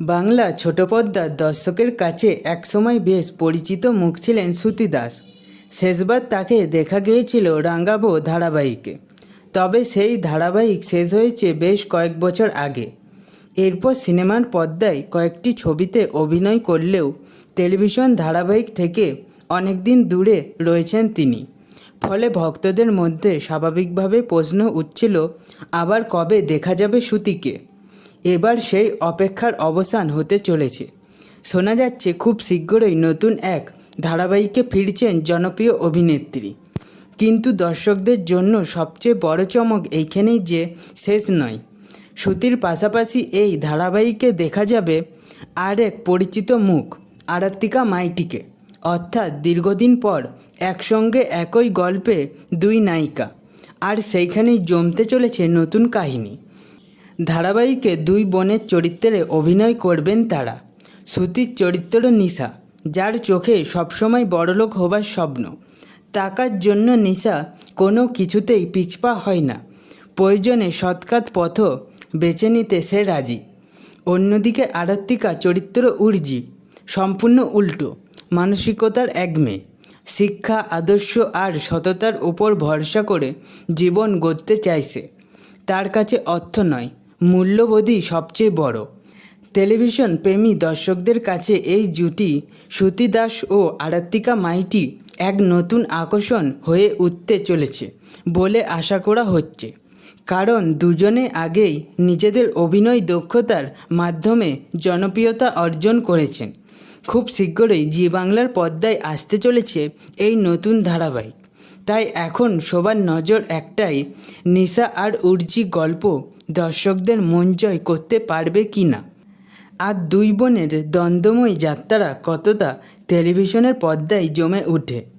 বাংলা ছোট পর্দার দর্শকের কাছে একসময় বেশ পরিচিত মুখ ছিলেন শ্রুতি দাস। শেষবার তাকে দেখা গিয়েছিল রাঙ্গাবো ধারাবাহিকে। তবে সেই ধারাবাহিক শেষ হয়েছে বেশ কয়েক বছর আগে। এরপর সিনেমার পর্দায় কয়েকটি ছবিতে অভিনয় করলেও টেলিভিশন ধারাবাহিক থেকে অনেক দিন দূরে রয়েছেন তিনি। ফলে ভক্তদের মধ্যে স্বাভাবিকভাবে প্রশ্ন উঠছিল, আবার কবে দেখা যাবে শ্রুতিকে এবার সেই অপেক্ষার অবসান হতে চলেছে। শোনা যাচ্ছে, খুব শীঘ্রই নতুন এক ধারাবাহিকে ফিরছেন জনপ্রিয় অভিনেত্রী। কিন্তু দর্শকদের জন্য সবচেয়ে বড় চমক এইখানেই যে শেষ নয়। শ্রুতির পাশাপাশি এই ধারাবাহিকে দেখা যাবে আর এক পরিচিত মুখ আরাত্তিকা মাইটিকে অর্থাৎ দীর্ঘদিন পর একসঙ্গে একই গল্পে দুই নায়িকা। আর সেইখানেই জমতে চলেছে নতুন কাহিনী। ধারাবাহিকে দুই বোনের চরিত্রে অভিনয় করবেন তারা। শ্রুতির চরিত্র নিশা, যার চোখে সবসময় বড়লোক হবার স্বপ্ন। টাকার জন্য নিশা কোনো কিছুতেই পিছপা হয় না। প্রয়োজনে সৎকাত পথ বেছে নিতে সে রাজি। অন্যদিকে আরাত্তিকা চরিত্র উর্জি সম্পূর্ণ উল্টো, মানসিকতার এক মেয়ে। শিক্ষা, আদর্শ আর সততার উপর ভরসা করে জীবন গড়তে চাইছে। তার কাছে অর্থ নয় মূল্যবোধই সবচেয়ে বড়। টেলিভিশন প্রেমী দর্শকদের কাছে এই জুটি শ্রুতি দাস ও আরাত্তিকা মাইটি এক নতুন আকর্ষণ হয়ে উঠতে চলেছে বলে আশা করা হচ্ছে। কারণ দুজনে আগেই নিজেদের অভিনয় দক্ষতার মাধ্যমে জনপ্রিয়তা অর্জন করেছেন। খুব শীঘ্রই জি বাংলার পর্দায় আসতে চলেছে এই নতুন ধারাবাহিক। তাই এখন সবার নজর একটাই নিশা আর উর্জি গল্প। দর্শকদের মন জয় করতে পারবে কি না? আর দুই বোনের দ্বন্দ্বময় যাত্রা কতটা টেলিভিশনের পর্দায় জমে ওঠে?